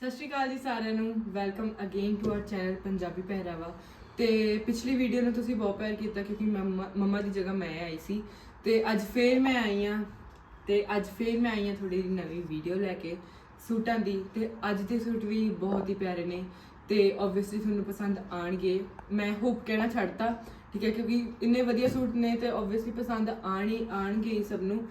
ਸਤਿ ਸ਼੍ਰੀ ਅਕਾਲ ਜੀ ਸਾਰਿਆਂ ਨੂੰ। Welcome again to our channel Punjabi ਪਹਿਰਾਵਾ। ਤੇ ਪਿਛਲੀ ਵੀਡੀਓ ਨੂੰ ਤੁਸੀਂ ਬਹੁਤ ਪਿਆਰ ਕੀਤਾ ਕਿਉਂਕਿ ਮੰਮਾ ਮੰਮਾ ਦੀ ਜਗ੍ਹਾ ਮੈਂ ਆਈ ਸੀ। ਤੇ ਅੱਜ ਫੇਰ ਮੈਂ ਆਈ ਆ ਤੇ ਅੱਜ ਫੇਰ ਮੈਂ ਆਈ ਆ ਥੋੜੀ ਜਿਹੀ ਨਵੀਂ ਵੀਡੀਓ ਲੈ ਕੇ ਸੂਟਾਂ ਦੀ। ਤੇ ਅੱਜ ਦੇ ਸੂਟ ਵੀ ਬਹੁਤ ਹੀ ਪਿਆਰੇ ਨੇ। ਤੇ ਆਬਵੀਅਸਲੀ ਤੁਹਾਨੂੰ ਪਸੰਦ ਆਣਗੇ ਮੈਂ ਹੋਪ ਕਹਿਣਾ ਛੱਡਤਾ, ਠੀਕ ਹੈ, ਕਿਉਂਕਿ ਇੰਨੇ ਵਧੀਆ ਸੂਟ ਨੇ ਤੇ ਆਬਵੀਅਸਲੀ ਪਸੰਦ ਆਣ ਹੀ ਆਣਗੇ ਹੀ ਸਭ ਨੂੰ।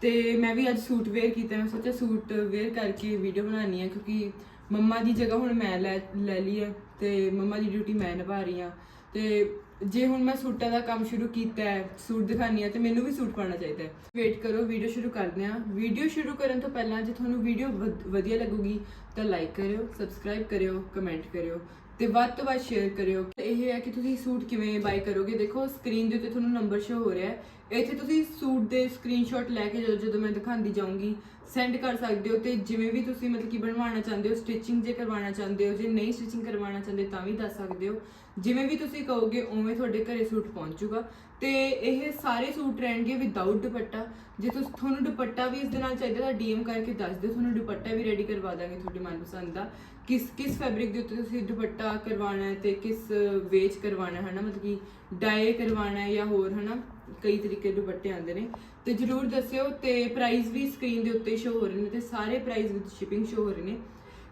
ਤੇ ਮੈਂ ਵੀ ਅੱਜ ਸੂਟ ਵੇਅਰ ਕੀਤਾ। ਮੈਂ ਸੋਚਿਆ ਸੂਟ ਵੇਅਰ ਕਰਕੇ ਵੀਡੀਓ ਬਣਾਉਣੀ ਹੈ ਕਿਉਂਕਿ ਮੰਮਾ ਦੀ ਜਗ੍ਹਾ ਹੁਣ ਮੈਂ ਲੈ ਲੈ ਲਈ ਹੈ ਤੇ ਮੰਮਾ ਦੀ ਡਿਊਟੀ ਮੈਂ ਨਿਭਾ ਰਹੀ ਹਾਂ। ਤੇ ਜੇ ਹੁਣ ਮੈਂ ਸੂਟਾਂ ਦਾ ਕੰਮ ਸ਼ੁਰੂ ਕੀਤਾ ਹੈ, ਸੂਟ ਦਿਖਾਣੀ ਹੈ ਤੇ ਮੈਨੂੰ ਵੀ ਸੂਟ ਪਾਉਣਾ ਚਾਹੀਦਾ ਹੈ। ਵੇਟ ਕਰੋ ਵੀਡੀਓ ਸ਼ੁਰੂ ਕਰਦੇ ਹਾਂ। ਵੀਡੀਓ ਸ਼ੁਰੂ ਕਰਨ ਤੋਂ ਪਹਿਲਾਂ ਜੇ ਤੁਹਾਨੂੰ ਵੀਡੀਓ ਵਧੀਆ ਲੱਗੂਗੀ ਤਾਂ ਲਾਈਕ ਕਰਿਓ ਸਬਸਕ੍ਰਾਈਬ ਕਰਿਓ ਕਮੈਂਟ ਕਰਿਓ ਤੇ ਵੱਧ ਤੋਂ ਵੱਧ ਸ਼ੇਅਰ ਕਰਿਓ। ਇਹ ਹੈ ਕਿ ਤੁਸੀਂ ਸੂਟ ਕਿਵੇਂ ਬਾਈ ਕਰੋਗੇ? ਦੇਖੋ ਸਕਰੀਨ ਦੇ ਉੱਤੇ ਤੁਹਾਨੂੰ ਨੰਬਰ ਸ਼ੋ ਹੋ ਰਿਹਾ ਹੈ। ਇੱਥੇ ਤੁਸੀਂ ਸੂਟ ਦੇ ਸਕਰੀਨਸ਼ਾਟ ਲੈ ਕੇ ਜਦੋਂ ਜਦੋਂ ਮੈਂ ਦਿਖਾਉਂਦੀ ਜਾਊਂਗੀ ਸੈਂਡ ਕਰ ਸਕਦੇ ਹੋ ਤੇ ਜਿਵੇਂ ਵੀ ਤੁਸੀਂ ਮਤਲਬ ਕਿ ਬਣਵਾਉਣਾ ਚਾਹੁੰਦੇ ਹੋ ਸਟਿਚਿੰਗ ਜੇ ਕਰਵਾਉਣਾ ਚਾਹੁੰਦੇ ਹੋ, ਜੇ ਨਹੀਂ ਸਟਿਚਿੰਗ ਕਰਵਾਉਣਾ ਚਾਹੁੰਦੇ ਤਾਂ ਵੀ ਦੱਸ ਸਕਦੇ ਹੋ। ਜਿਵੇਂ ਵੀ ਤੁਸੀਂ ਕਹੋਗੇ, ਉਵੇਂ ਤੁਹਾਡੇ ਘਰੇ ਸੂਟ ਪਹੁੰਚੂਗਾ ਤੇ ਇਹ ਸਾਰੇ ਸੂਟ ਰਹਿਣਗੇ ਵਿਦਆਊਟ ਦੁਪੱਟਾ। ਜੇ ਤੁਸੀਂ, ਤੁਹਾਨੂੰ ਦੁਪੱਟਾ ਵੀ ਇਸ ਦੇ ਨਾਲ ਚਾਹੀਦਾ ਤਾਂ ਡੀਐਮ ਕਰਕੇ ਦੱਸ ਦਿਓ। ਤੁਹਾਨੂੰ ਦੁਪੱਟਾ ਵੀ ਰੈਡੀ ਕਰਵਾ ਦਾਂਗੇ ਤੁਹਾਡੀ ਮਨਪਸੰਦ ਦਾ। ਕਿਸ ਕਿਸ ਫੈਬਰਿਕ ਦੇ ਉੱਤੇ ਤੁਸੀਂ ਦੁਪੱਟਾ ਕਰਵਾਉਣਾ ਹੈ ਤੇ ਕਿਸ ਵੇਚ ਕਰਵਾਉਣਾ ਹੈ ਨਾ ਮਤਲਬ ਕਿ ਡਾਈ ਕਰਵਾਉਣਾ ਹੈ ਜਾਂ ਹੋਰ, ਹਨਾ? ਕਈ ਤਰੀਕੇ ਦੇ ਦੁਪੱਟੇ ਆਉਂਦੇ ਨੇ। ਤੇ ਜਰੂਰ ਦੱਸਿਓ ਤੇ ਪ੍ਰਾਈਸ ਵੀ ਸਕਰੀਨ ਦੇ ਉੱਤੇ ਸ਼ੋ ਹੋ ਰਹੇ ਨੇ ਤੇ ਸਾਰੇ ਪ੍ਰਾਈਸ ਵਿਦ ਸ਼ਿਪਿੰਗ ਸ਼ੋ ਹੋ ਰਹੇ ਨੇ।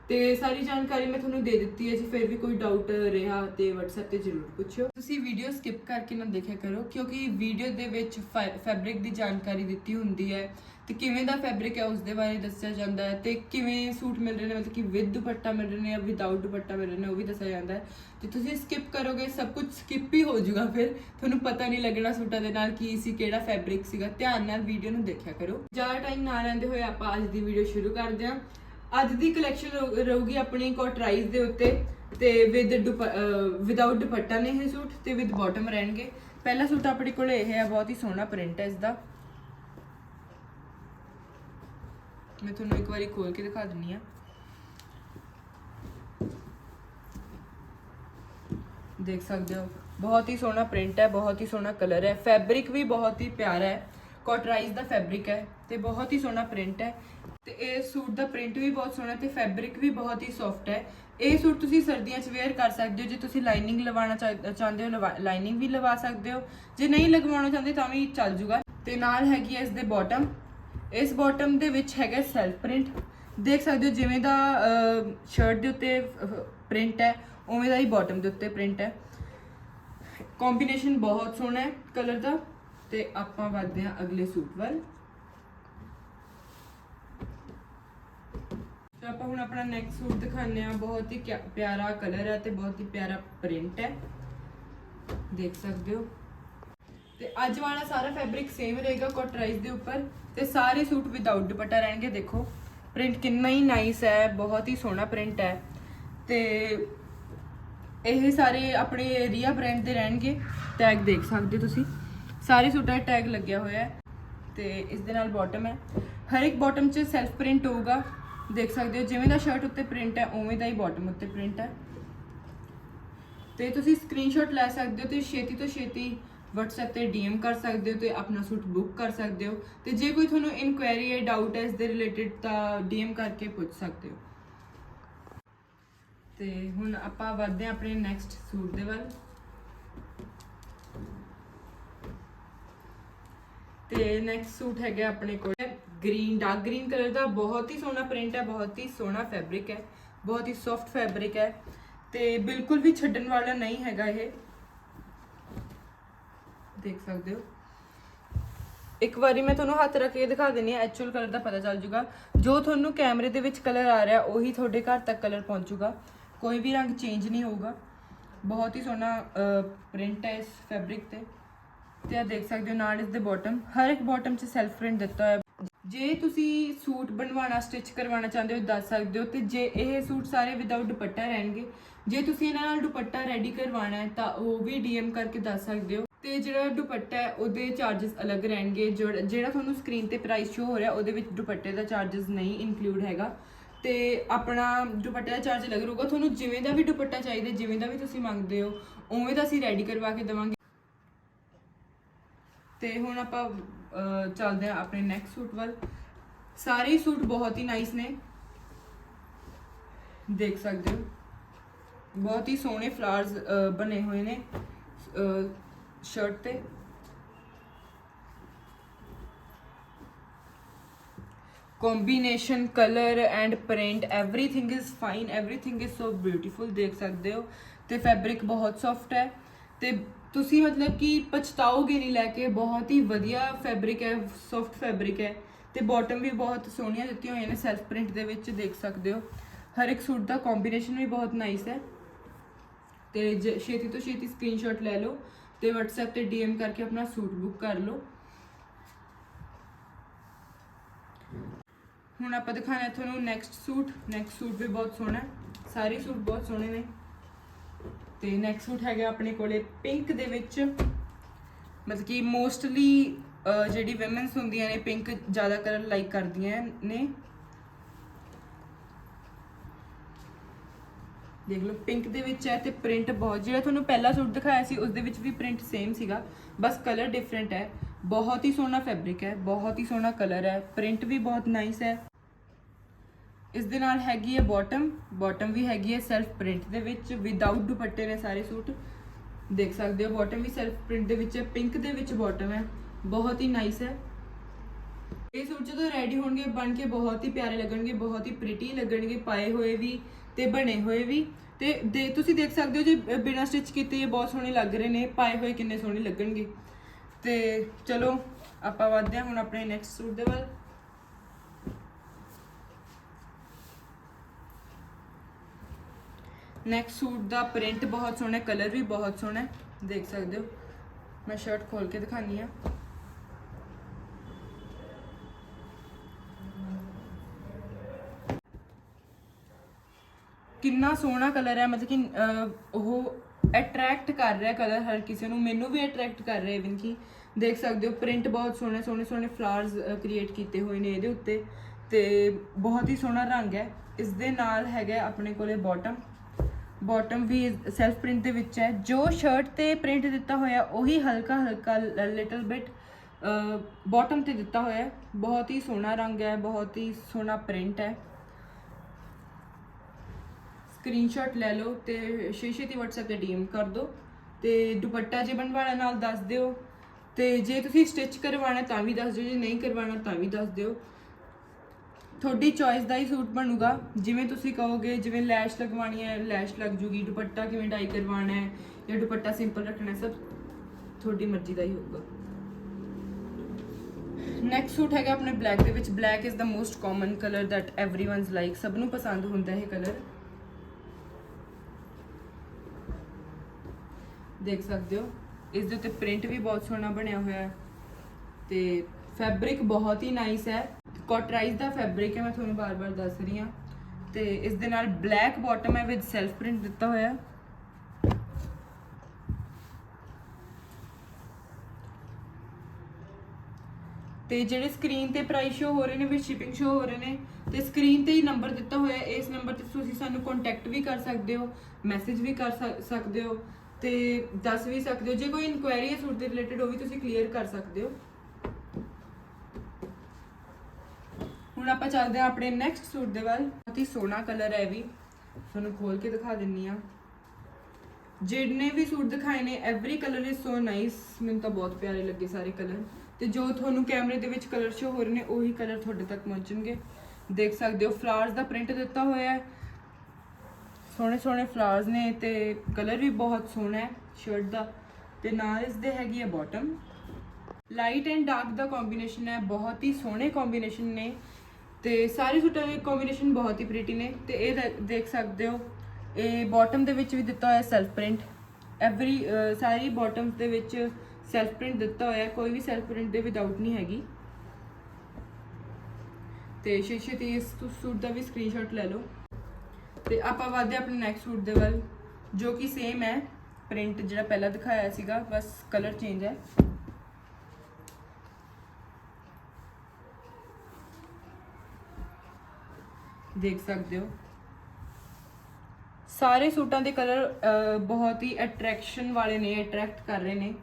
ਤੇ ਸਾਰੀ ਜਾਣਕਾਰੀ ਮੈਂ ਤੁਹਾਨੂੰ ਦੇ ਦਿੱਤੀ ਹੈ, ਜੇ ਫਿਰ ਵੀ ਕੋਈ ਡਾਊਟ ਰਿਹਾ ਤੇ WhatsApp ਤੇ ਜਰੂਰ ਪੁੱਛਿਓ। ਤੁਸੀਂ ਵੀਡੀਓ ਸਕਿਪ ਕਰਕੇ ਨਾ ਦੇਖਿਆ ਕਰੋ, ਕਿਉਂਕਿ ਵੀਡੀਓ ਦੇ ਵਿੱਚ ਫੈਬਰਿਕ ਦੀ ਜਾਣਕਾਰੀ ਦਿੱਤੀ ਹੁੰਦੀ ਹੈ। ਤੇ ਕਿਵੇਂ ਦਾ ਫੈਬਰਿਕ ਹੈ ਉਸ ਦੇ ਬਾਰੇ ਦੱਸਿਆ ਜਾਂਦਾ ਹੈ। ਤੇ ਕਿਵੇਂ ਸੂਟ ਮਿਲ ਰਹੇ ਨੇ, ਮਤਲਬ ਕਿ ਵਿਦ ਦੁਪੱਟਾ ਮਿਲ ਰਹੇ ਨੇ ਜਾਂ ਵਿਦਆਊਟ ਦੁਪੱਟਾ ਮਿਲ ਰਹੇ ਨੇ, ਉਹ ਵੀ ਦੱਸਿਆ ਜਾਂਦਾ ਹੈ। ਤੇ ਤੁਸੀਂ ਸਕਿਪ ਕਰੋਗੇ, ਸਭ ਕੁਝ ਸਕਿਪ ਹੀ ਹੋ ਜਾਊਗਾ ਫਿਰ। ਤੁਹਾਨੂੰ ਪਤਾ ਨਹੀਂ ਲੱਗਣਾ ਸੂਟਾਂ ਦੇ ਨਾਲ ਕੀ ਸੀ, ਕਿਹੜਾ ਫੈਬਰਿਕ ਸੀਗਾ। ਧਿਆਨ ਨਾਲ ਵੀਡੀਓ ਨੂੰ ਦੇਖਿਆ ਕਰੋ। ਜ਼ਿਆਦਾ ਟਾਈਮ ਨਾ ਲੈਂਦੇ ਹੋਏ ਆਪਾਂ ਅੱਜ ਦੀ ਵੀਡੀਓ ਸ਼ੁਰੂ ਕਰਦੇ ਹਾਂ। ਅੱਜ ਦੀ ਕਲੈਕਸ਼ਨ ਰਹੂਗੀ ਆਪਣੀ ਕੋਟਰਾਈਜ਼ ਦੇ ਉੱਤੇ ਤੇ ਵਿਦ ਵਿਦਆਊਟ ਦੁਪੱਟਾ ਨੇ ਇਹ ਸੂਟ ਤੇ ਵਿਦ ਬਾਟਮ ਰਹਿਣਗੇ। ਪਹਿਲਾ ਸੂਟ ਆਪਣੇ ਕੋਲ ਇਹ ਹੈ, ਬਹੁਤ ਹੀ ਸੋਹਣਾ ਪ੍ਰਿੰਟ ਹੈ ਇਸ ਦਾ ਮੈਂ ਤੁਹਾਨੂੰ ਇੱਕ ਵਾਰੀ ਖੋਲ ਕੇ ਦਿਖਾ ਦਿੰਨੀ ਆ ਦੇਖ ਸਕਦੇ ਹੋ, ਬਹੁਤ ਹੀ ਸੋਹਣਾ ਪ੍ਰਿੰਟ ਹੈ, ਬਹੁਤ ਹੀ ਸੋਹਣਾ ਕਲਰ ਹੈ। ਫੈਬਰਿਕ ਵੀ ਬਹੁਤ ਹੀ ਪਿਆਰਾ ਹੈ। ਕੋਟਰਾਈਜ਼ ਦਾ ਫੈਬਰਿਕ ਹੈ ਤੇ ਬਹੁਤ ਹੀ ਸੋਹਣਾ ਪ੍ਰਿੰਟ ਹੈ। ਤੇ ਇਹ ਸੂਟ ਦਾ ਪ੍ਰਿੰਟ ਵੀ ਬਹੁਤ ਸੋਹਣਾ ਤੇ ਫੈਬਰਿਕ ਵੀ ਬਹੁਤ ਹੀ ਸੌਫਟ ਹੈ। ਇਹ ਸੂਟ ਤੁਸੀਂ ਸਰਦੀਆਂ 'ਚ ਵੇਅਰ ਕਰ ਸਕਦੇ ਹੋ, ਜੇ ਤੁਸੀਂ ਲਾਈਨਿੰਗ ਲਵਾਉਣਾ ਚਾਹ- ਚਾਹੁੰਦੇ ਹੋ ਲਾਈਨਿੰਗ ਵੀ ਲਵਾ ਸਕਦੇ ਹੋ। ਜੇ ਨਹੀਂ ਲਗਵਾਉਣਾ ਚਾਹੁੰਦੇ ਤਾਂ ਵੀ ਚੱਲ ਜੂਗਾ। ਤੇ ਨਾਲ ਹੈਗੀ ਹੈ ਇਸ ਦੇ ਬਾਟਮ ਇਸ ਬਾਟਮ ਦੇ ਵਿੱਚ ਹੈਗਾ ਸੈਲਫ ਪ੍ਰਿੰਟ ਦੇਖ ਸਕਦੇ ਹੋ ਜਿਵੇਂ ਦਾ ਸ਼ਰਟ ਦੇ ਉੱਤੇ ਪ੍ਰਿੰਟ ਹੈ, ਉਵੇਂ ਦਾ ਹੀ ਬਾਟਮ ਦੇ ਉੱਤੇ ਪ੍ਰਿੰਟ ਹੈ। ਕੰਬੀਨੇਸ਼ਨ ਬਹੁਤ ਸੋਹਣਾ ਹੈ ਕਲਰ ਦਾ। ਤੇ ਆਪਾਂ ਵਧਦੇ ਹਾਂ ਅਗਲੇ ਸੂਟ ਵੱਲ। ਤੇ ਆਪਾਂ ਹੁਣ ਆਪਣਾ ਨੈਕ ਸੂਟ ਦਿਖਾਉਂਦੇ ਆ ਬਹੁਤ ਹੀ ਕਿਆ- ਪਿਆਰਾ ਕਲਰ ਹੈ ਤੇ ਬਹੁਤ ਹੀ ਪਿਆਰਾ ਪ੍ਰਿੰਟ ਹੈ। ਦੇਖ ਸਕਦੇ ਹੋ। ਤੇ ਅੱਜ ਵਾਲਾ ਸਾਰਾ ਫੈਬਰਿਕ ਸੇਮ ਰਹੇਗਾ ਕੋਟਰਾਈਜ਼ ਦੇ ਉੱਪਰ ਤੇ ਸਾਰੇ ਸੂਟ ਵਿਦਆਊਟ ਦੁਪੱਟਾ ਰਹਿਣਗੇ। ਦੇਖੋ ਪ੍ਰਿੰਟ ਕਿੰਨਾ ਹੀ ਨਾਈਸ ਹੈ, ਬਹੁਤ ਹੀ ਸੋਹਣਾ ਪ੍ਰਿੰਟ ਹੈ। ਤੇ ਇਹ ਸਾਰੇ ਆਪਣੇ ਰੀਆ ਬ੍ਰਾਂਡ ਦੇ ਰਹਿਣਗੇ। ਟੈਗ ਦੇਖ ਸਕਦੇ ਹੋ ਤੁਸੀਂ। ਸਾਰੇ ਸੂਟਾਂ 'ਤੇ ਟੈਗ ਲੱਗਿਆ ਹੋਇਆ ਹੈ ਤੇ ਇਸ ਦੇ ਨਾਲ ਬਾਟਮ ਹੈ। ਹਰ ਇੱਕ ਬਾਟਮ 'ਚ ਸੈਲਫ ਪ੍ਰਿੰਟ ਹੋਊਗਾ। ਦੇਖ ਸਕਦੇ ਹੋ, ਜਿਵੇਂ ਦਾ ਸ਼ਰਟ ਉੱਤੇ ਪ੍ਰਿੰਟ ਹੈ, ਉਵੇਂ ਦਾ ਹੀ ਬਾਟਮ ਉੱਤੇ ਪ੍ਰਿੰਟ ਹੈ। ਤੇ ਤੁਸੀਂ ਸਕਰੀਨਸ਼ਾਟ ਲੈ ਸਕਦੇ ਹੋ ਤੇ ਛੇਤੀ ਤੋਂ ਛੇਤੀ WhatsApp ਤੇ DM ਕਰ ਸਕਦੇ ਹੋ ਤੇ ਆਪਣਾ ਸੂਟ ਬੁੱਕ ਕਰ ਸਕਦੇ ਹੋ। ਤੇ ਜੇ ਕੋਈ ਤੁਹਾਨੂੰ ਇਨਕੁਆਇਰੀ ਹੈ ਡਾਊਟ ਹੈ, ਇਸ ਦੇ ਰਿਲੇਟਡ ਤਾਂ DM ਕਰਕੇ ਪੁੱਛ ਸਕਦੇ ਹੋ। ਤੇ ਹੁਣ ਆਪਾਂ ਵਧਦੇ ਹਾਂ ਆਪਣੇ ਨੈਕਸਟ ਸੂਟ ਦੇ ਵੱਲ। ਤੇ ਨੈਕਸਟ ਸੂਟ ਹੈਗਾ ਆਪਣੇ ਕੋਲ ਗ੍ਰੀਨ ਡਾਰਕ ਗ੍ਰੀਨ ਕਲਰ ਦਾ ਬਹੁਤ ਹੀ ਸੋਹਣਾ ਪ੍ਰਿੰਟ ਹੈ, ਬਹੁਤ ਹੀ ਸੋਹਣਾ ਫੈਬਰਿਕ ਹੈ, ਬਹੁਤ ਹੀ ਸੌਫਟ ਫੈਬਰਿਕ ਹੈ ਤੇ ਬਿਲਕੁਲ ਵੀ ਛੱਡਣ ਵਾਲਾ ਨਹੀਂ ਹੈਗਾ ਇਹ। ਦੇਖ ਸਕਦੇ ਹੋ। ਇੱਕ ਵਾਰੀ ਮੈਂ ਤੁਹਾਨੂੰ ਹੱਥ ਰੱਖ ਕੇ ਦਿਖਾ ਦਿੰਨੀ ਆ ਐਕਚੁਅਲ ਕਲਰ ਦਾ ਪਤਾ ਚੱਲ ਜੂਗਾ। ਜੋ ਤੁਹਾਨੂੰ ਕੈਮਰੇ ਦੇ ਵਿੱਚ ਕਲਰ ਆ ਰਿਹਾ, ਉਹੀ ਤੁਹਾਡੇ ਘਰ ਤੱਕ ਕਲਰ ਪਹੁੰਚੂਗਾ। ਕੋਈ ਵੀ ਰੰਗ ਚੇਂਜ ਨਹੀਂ ਹੋਊਗਾ। ਬਹੁਤ ਹੀ ਸੋਹਣਾ ਪ੍ਰਿੰਟ ਹੈ ਇਸ ਫੈਬਰਿਕ ਤੇ। ਤੇ ਆ ਦੇਖ ਸਕਦੇ ਹੋ, ਨਾਲ ਇਸ ਦੇ ਬਾਟਮ ਹਰ ਇੱਕ ਬਾਟਮ 'ਚ ਸੈਲਫ ਪ੍ਰਿੰਟ ਦਿੱਤਾ ਹੋਇਆ ਜੇ ਤੁਸੀਂ ਸੂਟ ਬਣਵਾਉਣਾ ਸਟਿਚ ਕਰਵਾਉਣਾ ਚਾਹੁੰਦੇ ਹੋ, ਦੱਸ ਸਕਦੇ ਹੋ। ਤੇ ਜੇ ਇਹ ਸੂਟ ਸਾਰੇ ਵਿਦਆਊਟ ਦੁਪੱਟਾ ਰਹਿਣਗੇ, ਜੇ ਤੁਸੀਂ ਇਹਨਾਂ ਨਾਲ ਦੁਪੱਟਾ ਰੈਡੀ ਕਰਵਾਉਣਾ ਹੈ, ਤਾਂ ਉਹ ਵੀ ਡੀਐਮ ਕਰਕੇ ਦੱਸ ਸਕਦੇ ਹੋ। ਤੇ ਜਿਹੜਾ ਦੁਪੱਟਾ ਹੈ, ਉਹਦੇ ਚਾਰजेस ਅਲੱਗ ਰਹਿਣਗੇ। ਜਿਹੜਾ ਤੁਹਾਨੂੰ ਸਕਰੀਨ ਤੇ ਪ੍ਰਾਈਸ ਸ਼ੋ ਹੋ ਰਿਹਾ, ਉਹਦੇ ਵਿੱਚ ਦੁਪੱਟੇ ਦਾ ਚਾਰजेस ਨਹੀਂ ਇਨਕਲੂਡ ਹੈਗਾ। ਤੇ ਆਪਣਾ ਦੁਪੱਟੇ ਦਾ ਚਾਰਜ ਅਲੱਗ ਰਹੂਗਾ। ਤੁਹਾਨੂੰ ਜਿਵੇਂ ਦਾ ਵੀ ਦੁਪੱਟਾ ਚਾਹੀਦਾ, ਜਿਵੇਂ ਦਾ ਵੀ ਤੁਸੀਂ ਮੰਗਦੇ ਹੋ, ਉਵੇਂ ਦਾ ਅਸੀਂ ਰੈਡੀ ਕਰਵਾ ਕੇ ਦੇਵਾਂਗੇ। ਤੇ ਹੁਣ ਆਪਾਂ ਚੱਲਦੇ ਹਾਂ ਆਪਣੇ ਨੈਕਸਟ ਸੂਟ ਵੱਲ। ਸਾਰੇ ਸੂਟ ਬਹੁਤ ਹੀ ਨਾਈਸ ਨੇ। ਦੇਖ ਸਕਦੇ ਹੋ। ਬਹੁਤ ਹੀ ਸੋਹਣੇ ਫਲਾਵਰਸ ਬਣੇ ਹੋਏ ਨੇ ਸ਼ਰਟ ਤੇ। Combination colour and print everything is fine everything is so beautiful, ਦੇਖ ਸਕਦੇ ਹੋ। ਤੇ ਫੈਬਰਿਕ ਬਹੁਤ ਸੌਫਟ ਹੈ। ਤੇ ਤੁਸੀਂ ਮਤਲਬ ਕਿ ਪਛਤਾਓਗੇ ਨਹੀਂ ਲੈ ਕੇ, ਬਹੁਤ ਹੀ ਵਧੀਆ ਫੈਬਰਿਕ ਹੈ ਸੌਫਟ ਫੈਬਰਿਕ ਹੈ ਤੇ ਬਾਟਮ ਵੀ ਬਹੁਤ ਸੋਹਣੀਆਂ ਦਿੱਤੀਆਂ ਹੋਈਆਂ ਨੇ ਸੈਲਫ ਪ੍ਰਿੰਟ ਦੇ ਵਿੱਚ ਦੇਖ ਸਕਦੇ ਹੋ। ਹਰ ਇੱਕ ਸੂਟ ਦਾ ਕੰਬੀਨੇਸ਼ਨ ਵੀ ਬਹੁਤ ਨਾਈਸ ਹੈ। ਤੇ ਜ- ਛੇਤੀ ਤੋਂ ਛੇਤੀ ਸਕਰੀਨਸ਼ਾਟ ਲੈ ਲਓ ਤੇ WhatsApp ਤੇ DM ਕਰਕੇ ਆਪਣਾ ਸੂਟ ਬੁੱਕ ਕਰ ਲਓ। ਹੁਣ ਆਪਾਂ ਦਿਖਾਣਾ ਹੈ ਤੁਹਾਨੂੰ ਨੈਕਸਟ ਸੂਟ। ਨੈਕਸਟ ਸੂਟ ਵੀ ਬਹੁਤ ਸੋਹਣਾ ਸਾਰੇ ਸੂਟ ਬਹੁਤ ਸੋਹਣੇ ਨੇ। ਤੇ ਨੈਕਸਟ ਸੂਟ ਹੈਗਾ ਆਪਣੇ ਕੋਲੇ ਪਿੰਕ ਦੇ ਵਿੱਚ। ਮਤਲਬ ਕਿ ਮੋਸਟਲੀ ਜਿਹੜੀ ਔਮਨਸ ਹੁੰਦੀਆਂ ਨੇ ਪਿੰਕ ਜ਼ਿਆਦਾ ਕਲਰ ਲਾਈਕ ਕਰਦੀਆਂ ਨੇ। ਦੇਖ ਲਓ ਪਿੰਕ ਦੇ ਵਿੱਚ ਹੈ ਤੇ ਪ੍ਰਿੰਟ ਬਹੁਤ, ਜਿਹੜਾ ਤੁਹਾਨੂੰ ਪਹਿਲਾ ਸੂਟ ਦਿਖਾਇਆ ਸੀ ਉਸ ਦੇ ਵਿੱਚ ਵੀ ਪ੍ਰਿੰਟ ਸੇਮ ਸੀਗਾ। ਬਸ ਕਲਰ ਡਿਫਰੈਂਟ ਹੈ। ਬਹੁਤ ਹੀ ਸੋਹਣਾ ਫੈਬਰਿਕ ਹੈ, ਬਹੁਤ ਹੀ ਸੋਹਣਾ ਕਲਰ ਹੈ। ਪ੍ਰਿੰਟ ਵੀ ਬਹੁਤ ਨਾਈਸ ਹੈ। ਇਸ ਦੇ ਨਾਲ ਹੈਗੀ ਹੈ ਬਾਟਮ ਬਾਟਮ ਵੀ ਹੈਗੀ ਹੈ ਸੈਲਫ ਪ੍ਰਿੰਟ ਦੇ ਵਿੱਚ ਵਿਦਆਊਟ ਦੁਪੱਟੇ ਨੇ ਸਾਰੇ ਸੂਟ। ਦੇਖ ਸਕਦੇ ਹੋ ਬਾਟਮ ਵੀ ਸੈਲਫ ਪ੍ਰਿੰਟ ਦੇ ਵਿੱਚ ਹੈ ਪਿੰਕ ਦੇ ਵਿੱਚ ਬਾਟਮ ਹੈ। ਬਹੁਤ ਹੀ ਨਾਈਸ ਹੈ। ਇਹ ਸੂਟ ਜਦੋਂ ਰੈਡੀ ਹੋਣਗੇ, ਬਣ ਕੇ ਬਹੁਤ ਹੀ ਪਿਆਰੇ ਲੱਗਣਗੇ, ਬਹੁਤ ਹੀ ਪ੍ਰੀਟੀ ਲੱਗਣਗੇ, ਪਾਏ ਹੋਏ ਵੀ ਤੇ ਬਣੇ ਹੋਏ ਵੀ। ਤੇ ਦੇ ਤੁਸੀਂ ਦੇਖ ਸਕਦੇ ਹੋ ਜੇ ਬਿਨਾ ਸਟਿਚ ਕੀਤੇ ਇਹ ਬਹੁਤ ਸੋਹਣੇ ਲੱਗ ਰਹੇ ਨੇ, ਪਾਏ ਹੋਏ ਕਿੰਨੇ ਸੋਹਣੇ ਲੱਗਣਗੇ। ਤੇ ਚਲੋ, ਆਪਾਂ ਵਧਦੇ ਹਾਂ ਹੁਣ ਆਪਣੇ ਨੈਕਸਟ ਸੂਟ ਦੇ ਵੱਲ। ਨੈਕਸਟ ਸੂਟ ਦਾ ਪ੍ਰਿੰਟ ਬਹੁਤ ਸੋਹਣਾ ਕਲਰ ਵੀ ਬਹੁਤ ਸੋਹਣਾ ਦੇਖ ਸਕਦੇ ਹੋ। ਮੈਂ ਸ਼ਰਟ ਖੋਲ ਕੇ ਦਿਖਾਨੀ ਆ ਕਿੰਨਾ ਸੋਹਣਾ ਕਲਰ ਹੈ, ਮਤਲਬ ਕਿ ਉਹ ਅਟਰੈਕਟ ਕਰ ਰਿਹਾ ਕਲਰ ਹਰ ਕਿਸੇ ਨੂੰ। ਮੈਨੂੰ ਵੀ ਅਟਰੈਕਟ ਕਰ ਰਿਹਾ ਇਵਨ ਕਿ ਦੇਖ ਸਕਦੇ ਹੋ ਪ੍ਰਿੰਟ ਬਹੁਤ ਸੋਹਣੇ ਸੋਹਣੇ ਸੋਹਣੇ ਫਲਾਵਰਸ ਕ੍ਰੀਏਟ ਕੀਤੇ ਹੋਏ ਨੇ ਇਹਦੇ ਉੱਤੇ। ਤੇ ਬਹੁਤ ਹੀ ਸੋਹਣਾ ਰੰਗ ਹੈ। ਇਸ ਦੇ ਨਾਲ ਹੈਗਾ ਆਪਣੇ ਕੋਲੇ ਬਾਟਮ ਬਾਟਮ ਵੀ ਸੈਲਫ ਪ੍ਰਿੰਟ ਦੇ ਵਿੱਚ ਹੈ। ਜੋ ਸ਼ਰਟ ਤੇ ਪ੍ਰਿੰਟ ਦਿੱਤਾ ਹੋਇਆ, ਉਹੀ ਹਲਕਾ ਹਲਕਾ ਲਿਟਲ ਬਿਟ ਬਾਟਮ ਤੇ ਦਿੱਤਾ ਹੋਇਆ ਹੈ। ਬਹੁਤ ਹੀ ਸੋਹਣਾ ਰੰਗ ਹੈ, ਬਹੁਤ ਹੀ ਸੋਹਣਾ ਪ੍ਰਿੰਟ ਹੈ। ਸਕਰੀਨਸ਼ਾਟ ਲੈ ਲਓ ਤੇ ਸ਼ੀਸ਼ੇ ਦੀ WhatsApp ਤੇ DM ਕਰ ਦਿਓ ਤੇ ਦੁਪੱਟਾ ਜੇ ਬਣਵਾਉਣਾ ਨਾਲ ਦੱਸ ਦਿਓ ਤੇ ਜੇ ਤੁਸੀਂ ਸਟਿਚ ਕਰਵਾਉਣਾ ਤਾਂ ਵੀ ਦੱਸ ਦਿਓ, ਜੇ ਨਹੀਂ ਕਰਵਾਉਣਾ ਤਾਂ ਵੀ ਦੱਸ ਦਿਓ। ਤੁਹਾਡੀ ਚੋਇਸ ਦਾ ਹੀ ਸੂਟ ਬਣੂਗਾ। ਜਿਵੇਂ ਤੁਸੀਂ ਕਹੋਗੇ, ਜਿਵੇਂ ਲੈਸ਼ ਲਗਵਾਣੀ ਹੈ, ਲੈਸ਼ ਲੱਗ ਜੂਗੀ, ਦੁਪੱਟਾ ਕਿਵੇਂ ਡਾਈ ਕਰਵਾਉਣਾ ਹੈ, ਜਾਂ ਦੁਪੱਟਾ ਸਿੰਪਲ ਰੱਖਣਾ ਹੈ, ਸਭ ਤੁਹਾਡੀ ਮਰਜ਼ੀ ਦਾ ਹੀ ਹੋਊਗਾ। ਨੈਕਸਟ ਸੂਟ ਹੈਗਾ ਆਪਣੇ ਬਲੈਕ ਦੇ ਵਿੱਚ। Black is the most common colour that everyone's like ਸਭ ਨੂੰ ਪਸੰਦ ਹੁੰਦਾ ਇਹ ਕਲਰ ਦੇਖ ਸਕਦੇ ਹੋ। ਇਸ ਦੇ ਉੱਤੇ ਪ੍ਰਿੰਟ ਵੀ ਬਹੁਤ ਸੋਹਣਾ ਬਣਿਆ ਹੋਇਆ ਹੈ। ਤੇ ਫੈਬਰਿਕ ਬਹੁਤ ਹੀ ਨਾਈਸ ਹੈ। ਕੋਟਰਾਈਜ਼ ਦਾ ਫੈਬਰਿਕ ਹੈ, ਮੈਂ ਤੁਹਾਨੂੰ ਬਾਰ-ਬਾਰ ਦੱਸ ਰਹੀ ਹਾਂ। ਤੇ ਇਸ ਦੇ ਨਾਲ ਬਲੈਕ ਬਾਟਮ ਹੈ ਵਿਦ ਸੈਲਫ ਪ੍ਰਿੰਟ ਦਿੱਤਾ ਹੋਇਆ। ਹੈ ਤੇ ਜਿਹੜੇ ਸਕਰੀਨ ਤੇ ਪ੍ਰਾਈਸ ਸ਼ੋ ਹੋ ਰਹੇ ਨੇ, ਵੀ ਸ਼ਿਪਿੰਗ ਸ਼ੋ ਹੋ ਰਹੇ ਨੇ, ਤੇ ਸਕਰੀਨ ਤੇ ਹੀ ਨੰਬਰ ਦਿੱਤਾ ਹੋਇਆ ਇਸ ਨੰਬਰ ਤੇ ਤੁਸੀਂ ਸਾਨੂੰ ਕੰਟੈਕਟ ਵੀ ਕਰ ਸਕਦੇ ਹੋ ਮੈਸੇਜ ਵੀ ਕਰ ਸਕਦੇ ਹੋ, ਤੇ ਦੱਸ ਵੀ ਸਕਦੇ ਹੋ। ਜੇ ਕੋਈ ਇਨਕੁਆਇਰੀ ਹੈ ਸੂਟ ਦੇ ਰਿਲੇਟਡ ਉਹ ਵੀ ਤੁਸੀਂ ਕਲੀਅਰ ਕਰ ਸਕਦੇ ਹੋ। ਹੁਣ ਆਪਾਂ ਚੱਲਦੇ ਹਾਂ ਆਪਣੇ ਨੈਕਸਟ ਸੂਟ ਦੇ ਵੱਲ। ਬਹੁਤ ਹੀ ਸੋਹਣਾ ਕਲਰ ਹੈ ਇਹ ਵੀ। ਤੁਹਾਨੂੰ ਖੋਲ ਕੇ ਦਿਖਾ ਦਿੰਨੀ ਆ ਜਿੰਨੇ ਵੀ ਸੂਟ ਦਿਖਾਏ ਨੇ every colour is so nice ਮੈਨੂੰ ਤਾਂ ਬਹੁਤ ਪਿਆਰੇ ਲੱਗੇ ਸਾਰੇ ਕਲਰ ਤੇ ਜੋ ਤੁਹਾਨੂੰ ਕੈਮਰੇ ਦੇ ਵਿੱਚ ਕਲਰ ਸ਼ੋ ਹੋ ਰਹੇ ਨੇ, ਉਹੀ ਕਲਰ ਤੁਹਾਡੇ ਤੱਕ ਪਹੁੰਚਣਗੇ। ਦੇਖ ਸਕਦੇ ਹੋ ਫਲਾਵਰਸ ਦਾ ਪ੍ਰਿੰਟ ਦਿੱਤਾ ਹੋਇਆ ਹੈ। ਸੋਹਣੇ ਸੋਹਣੇ ਫਲਾਵਰਸ ਨੇ ਤੇ ਕਲਰ ਵੀ ਬਹੁਤ ਸੋਹਣਾ ਹੈ ਸ਼ਰਟ ਦਾ। ਤੇ ਨਾਲ ਇਸ ਦੇ ਹੈਗੀ ਹੈ ਬਾਟਮ ਲਾਈਟ ਐਂਡ ਡਾਰਕ ਦਾ ਕੰਬੀਨੇਸ਼ਨ ਹੈ। ਬਹੁਤ ਹੀ ਸੋਹਣੇ ਕੰਬੀਨੇਸ਼ਨ ਨੇ। ਤੇ ਸਾਰੇ ਸੂਟਾਂ ਦੀ ਕੰਬੀਨੇਸ਼ਨ ਬਹੁਤ ਹੀ ਪ੍ਰੀਟੀ ਨੇ ਤੇ ਇਹ ਦੇ- ਦੇਖ ਸਕਦੇ ਹੋ ਇਹ ਬਾਟਮ ਦੇ ਵਿੱਚ ਵੀ ਦਿੱਤਾ ਹੋਇਆ ਸੈਲਫ ਪ੍ਰਿੰਟ ਐਵਰੀ ਸਾਰੀ ਬਾਟਮਸ ਦੇ ਵਿੱਚ ਸੈਲਫ ਪ੍ਰਿੰਟ ਦਿੱਤਾ ਹੋਇਆ ਹੈ, ਕੋਈ ਵੀ ਸੈਲਫ ਪ੍ਰਿੰਟ ਦੇ ਵਿਦਆਊਟ ਨਹੀਂ ਹੈਗੀ। ਤੇ ਸ਼ੀਸ਼ੇ ਤੇ ਇਸ ਸੂਟ ਦਾ ਵੀ ਸਕਰੀਨਸ਼ਾਟ ਲੈ ਲਓ। ਤੇ ਆਪਾਂ ਵਧਦੇ ਹਾਂ ਆਪਣੇ ਨੈਕਸਟ ਸੂਟ ਦੇ ਵੱਲ ਜੋ ਕਿ ਸੇਮ ਹੈ। ਪ੍ਰਿੰਟ ਜਿਹੜਾ ਪਹਿਲਾਂ ਦਿਖਾਇਆ ਸੀਗਾ ਬਸ ਕਲਰ ਚੇਂਜ ਹੈ। ਦੇਖ ਸਕਦੇ ਹੋ। ਸਾਰੇ ਸੂਟਾਂ ਦੇ ਕਲਰ ਬਹੁਤ ਹੀ ਅਟਰੈਕਸ਼ਨ ਵਾਲੇ ਨੇ ਅਟਰੈਕਟ ਕਰ ਰਹੇ ਨੇ।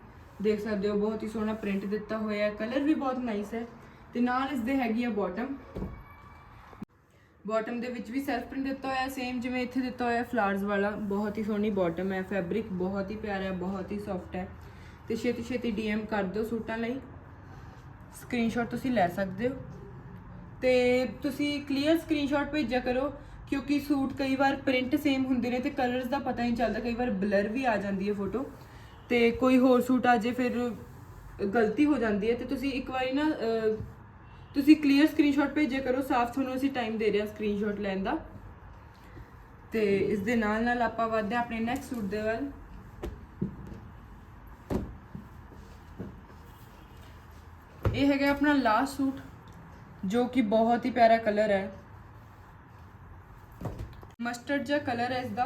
ਦੇਖ ਸਕਦੇ ਹੋ, ਬਹੁਤ ਹੀ ਸੋਹਣਾ ਪ੍ਰਿੰਟ ਦਿੱਤਾ ਹੋਇਆ ਹੈ। ਕਲਰ ਵੀ ਬਹੁਤ ਨਾਈਸ ਹੈ। ਤੇ ਨਾਲ ਇਸ ਦੇ ਹੈਗੀ ਆ ਬਾਟਮ ਬਾਟਮ ਦੇ ਵਿੱਚ ਵੀ ਸੈਲਫ ਪ੍ਰਿੰਟ ਦਿੱਤਾ ਹੋਇਆ ਸੇਮ ਜਿਵੇਂ ਇੱਥੇ ਦਿੱਤਾ ਹੋਇਆ ਫਲਾਰਸ ਵਾਲਾ। ਬਹੁਤ ਹੀ ਸੋਹਣੀ ਬਾਟਮ ਹੈ ਫੈਬਰਿਕ ਬਹੁਤ ਹੀ ਪਿਆਰਾ ਹੈ, ਬਹੁਤ ਹੀ ਸੌਫਟ ਹੈ। ਤੇ ਛੇਤੀ ਛੇਤੀ ਡੀਐਮ ਕਰ ਦਿਓ ਸੂਟਾਂ ਲਈ। ਸਕਰੀਨਸ਼ਾਟ ਤੁਸੀਂ ਲੈ ਸਕਦੇ ਹੋ। ਤੇ ਤੁਸੀਂ ਕਲੀਅਰ ਸਕਰੀਨਸ਼ਾਟ ਭੇਜਿਆ ਕਰੋ, ਕਿਉਂਕਿ ਸੂਟ ਕਈ ਵਾਰ ਪ੍ਰਿੰਟ ਸੇਮ ਹੁੰਦੇ ਨੇ ਤੇ ਕਲਰਸ ਦਾ ਪਤਾ ਨਹੀਂ ਚੱਲਦਾ, ਕਈ ਵਾਰ ਬਲਰ ਵੀ ਆ ਜਾਂਦੀ ਹੈ ਫੋਟੋ ਤੇ ਕੋਈ ਹੋਰ ਸੂਟ ਆ ਜੇ ਫਿਰ ਗਲਤੀ ਹੋ ਜਾਂਦੀ ਹੈ ਤੇ ਤੁਸੀਂ ਇੱਕ ਵਾਰੀ ਨਾ ਤੁਸੀਂ ਕਲੀਅਰ ਸਕਰੀਨਸ਼ਾਟ ਭੇਜਿਆ ਕਰੋ, ਸਾਫ਼ ਤੁਹਾਨੂੰ ਅਸੀਂ ਟਾਈਮ ਦੇ ਰਹੇ ਹਾਂ ਸਕਰੀਨਸ਼ਾਟ ਲੈਣ ਦਾ। ਤੇ ਇਸ ਦੇ ਨਾਲ ਨਾਲ ਆਪਾਂ ਵਧਦੇ ਹਾਂ ਆਪਣੇ ਨੈਕਸਟ ਸੂਟ ਦੇ ਵੱਲ। ਇਹ ਹੈਗਾ ਆਪਣਾ ਲਾਸਟ ਸੂਟ। ਜੋ ਕਿ ਬਹੁਤ ਹੀ ਪਿਆਰਾ ਕਲਰ ਹੈ। ਮਸਟਰਡ ਜਿਹਾ ਕਲਰ ਹੈ ਇਸਦਾ।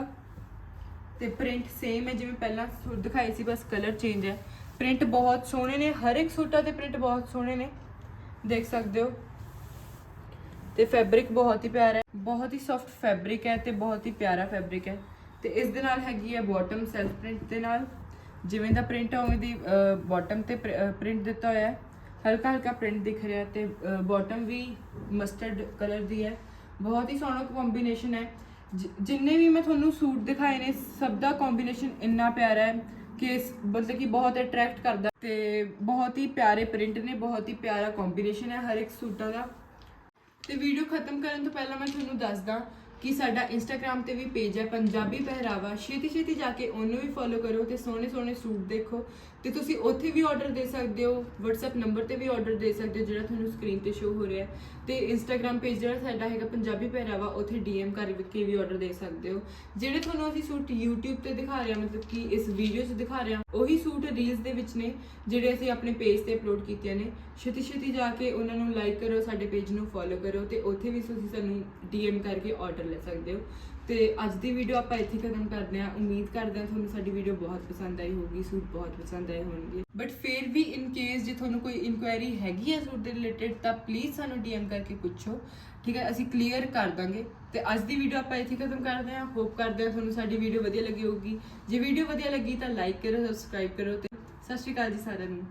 ਤੇ ਪ੍ਰਿੰਟ ਸੇਮ ਹੈ, ਜਿਵੇਂ ਪਹਿਲਾਂ ਸੂਟ ਦਿਖਾਈ ਸੀ, ਬਸ ਕਲਰ ਚੇਂਜ ਹੈ। ਪ੍ਰਿੰਟ ਬਹੁਤ ਸੋਹਣੇ ਨੇ, ਹਰ ਇੱਕ ਸੂਟਾਂ ਦੇ ਪ੍ਰਿੰਟ ਬਹੁਤ ਸੋਹਣੇ ਨੇ। ਦੇਖ ਸਕਦੇ ਹੋ। ਤੇ ਫੈਬਰਿਕ ਬਹੁਤ ਹੀ ਪਿਆਰਾ ਹੈ। ਬਹੁਤ ਹੀ ਸੌਫਟ ਫੈਬਰਿਕ ਹੈ ਤੇ ਬਹੁਤ ਹੀ ਪਿਆਰਾ ਫੈਬਰਿਕ ਹੈ। ਤੇ ਇਸ ਦੇ ਨਾਲ ਹੈਗੀ ਹੈ ਬਾਟਮ ਸੈਲਫ ਪ੍ਰਿੰਟ ਦੇ ਨਾਲ। ਜਿਵੇਂ ਦਾ ਪ੍ਰਿੰਟ ਹੈ ਉਵੇਂ ਦੀ ਬਾਟਮ ਤੇ ਪ੍ਰਿੰਟ ਦਿੱਤਾ ਹੋਇਆ ਹੈ। ਹਲਕਾ ਹਲਕਾ ਪ੍ਰਿੰਟ ਦਿਖ ਰਿਹਾ ਹੈ ਤੇ ਬਾਟਮ ਵੀ ਮਸਟਰਡ ਕਲਰ ਦੀ ਹੈ। ਬਹੁਤ ਹੀ ਸੋਹਣਾ ਕੰਬੀਨੇਸ਼ਨ ਹੈ। ਜਿੰਨੇ ਵੀ ਮੈਂ ਤੁਹਾਨੂੰ ਸੂਟ ਦਿਖਾਏ ਨੇ, ਸਭ ਦਾ ਕੰਬੀਨੇਸ਼ਨ ਇੰਨਾ ਪਿਆਰਾ ਹੈ ਕਿ ਮਤਲਬ ਕਿ ਬਹੁਤ ਅਟਰੈਕਟ ਕਰਦਾ। ਤੇ ਬਹੁਤ ਹੀ ਪਿਆਰੇ ਪ੍ਰਿੰਟ ਨੇ, ਬਹੁਤ ਹੀ ਪਿਆਰਾ ਕੰਬੀਨੇਸ਼ਨ ਹੈ ਹਰ ਇੱਕ ਸੂਟਾਂ ਦਾ। ਤੇ ਵੀਡੀਓ ਖਤਮ ਕਰਨ ਤੋਂ ਪਹਿਲਾਂ ਮੈਂ ਤੁਹਾਨੂੰ ਦੱਸਦਾ ਕਿ ਸਾਡਾ ਇੰਸਟਾਗ੍ਰam ਤੇ ਵੀ ਪੇਜ ਹੈ ਪੰਜਾਬੀ ਪਹਿਰਾਵਾ। ਛੇਤੀ ਛੇਤੀ ਜਾ ਕੇ ਉਹਨੂੰ ਵੀ ਫੋਲੋ ਕਰੋ ਤੇ ਸੋਹਣੇ ਸੋਹਣੇ ਸੂਟ ਦੇਖੋ। ਤੇ ਤੁਸੀਂ ਉੱਥੇ ਵੀ ਆਰਡਰ ਦੇ ਸਕਦੇ ਹੋ, WhatsApp ਨੰਬਰ ਤੇ ਵੀ ਆਰਡਰ ਦੇ ਸਕਦੇ ਹੋ, ਜਿਹੜਾ ਤੁਹਾਨੂੰ ਸਕਰੀਨ ਤੇ ਸ਼ੋ ਹੋ ਰਿਹਾ ਹੈ। ਤੇ ਇੰਸਟਾਗ੍ਰam ਪੇਜ ਜਿਹੜਾ ਸਾਡਾ ਹੈਗਾ ਪੰਜਾਬੀ ਪਹਿਰਾਵਾ, ਉੱਥੇ DM ਕਰਕੇ ਵੀ ਆਰਡਰ ਦੇ ਸਕਦੇ ਹੋ। ਜਿਹੜੇ ਤੁਹਾਨੂੰ ਅਸੀਂ ਸੂਟ YouTube ਤੇ ਦਿਖਾ ਰਹੇ ਹਾਂ, ਮਤਲਬ ਕਿ ਇਸ ਵੀਡੀਓ 'ਚ ਦਿਖਾ ਰਹੇ ਹਾਂ, ਉਹੀ ਸੂਟ ਰੀਲਸ ਦੇ ਵਿੱਚ ਨੇ, ਜਿਹੜੇ ਅਸੀਂ ਆਪਣੇ ਪੇਜ ਤੇ ਅਪਲੋਡ ਕੀਤੇ ਨੇ। ਛੇਤੀ ਛੇਤੀ ਜਾ ਕੇ ਉਹਨਾਂ ਨੂੰ ਲਾਈਕ ਕਰੋ, ਸਾਡੇ ਪੇਜ ਨੂੰ ਫੋਲੋ ਕਰੋ ਤੇ ਉੱਥੇ ਵੀ ਤੁਸੀਂ ਸਾਨੂੰ DM ਕਰਕੇ ਆਰਡਰ ਲੈ ਸਕਦੇ ਹੋ। ਤੇ ਅੱਜ ਦੀ ਵੀਡੀਓ ਆਪਾਂ ਇੱਥੇ ਖਤਮ ਕਰਦੇ ਹਾਂ। ਉਮੀਦ ਕਰਦੇ ਹਾਂ ਤੁਹਾਨੂੰ ਸਾਡੀ ਵੀਡੀਓ ਬਹੁਤ ਪਸੰਦ ਆਈ ਹੋਊਗੀ, ਸੂਟ ਬਹੁਤ ਪਸੰਦ ਆਏ ਹੋਣਗੇ। ਬਟ ਫਿਰ ਵੀ ਇਨ ਕੇਸ ਜੇ ਤੁਹਾਨੂੰ ਕੋਈ ਇਨਕੁਆਇਰੀ ਹੈਗੀ ਹੈ ਸੂਟ ਦੇ ਰਿਲੇਟਡ ਤਾਂ ਪਲੀਜ਼ ਸਾਨੂੰ DM ਕਰਕੇ ਪੁੱਛੋ। ਠੀਕ ਹੈ, ਅਸੀਂ ਕਲੀਅਰ ਕਰ ਦਾਂਗੇ। ਤੇ ਅੱਜ ਦੀ ਵੀਡੀਓ ਆਪਾਂ ਇੱਥੇ ਖਤਮ ਕਰਦੇ ਹਾਂ। ਹੋਪ ਕਰਦੇ ਹਾਂ ਤੁਹਾਨੂੰ ਸਾਡੀ ਵੀਡੀਓ ਵਧੀਆ ਲੱਗੀ ਹੋਊਗੀ। ਜੇ ਵੀਡੀਓ ਵਧੀਆ ਲੱਗੀ ਤਾਂ ਲਾਈਕ ਕਰੋ ਸਬਸਕ੍ਰਾਈਬ ਕਰੋ ਤੇ ਸਤਿ ਸ਼੍ਰੀ ਅਕਾਲ ਜੀ ਸਾਰਿਆਂ ਨੂੰ।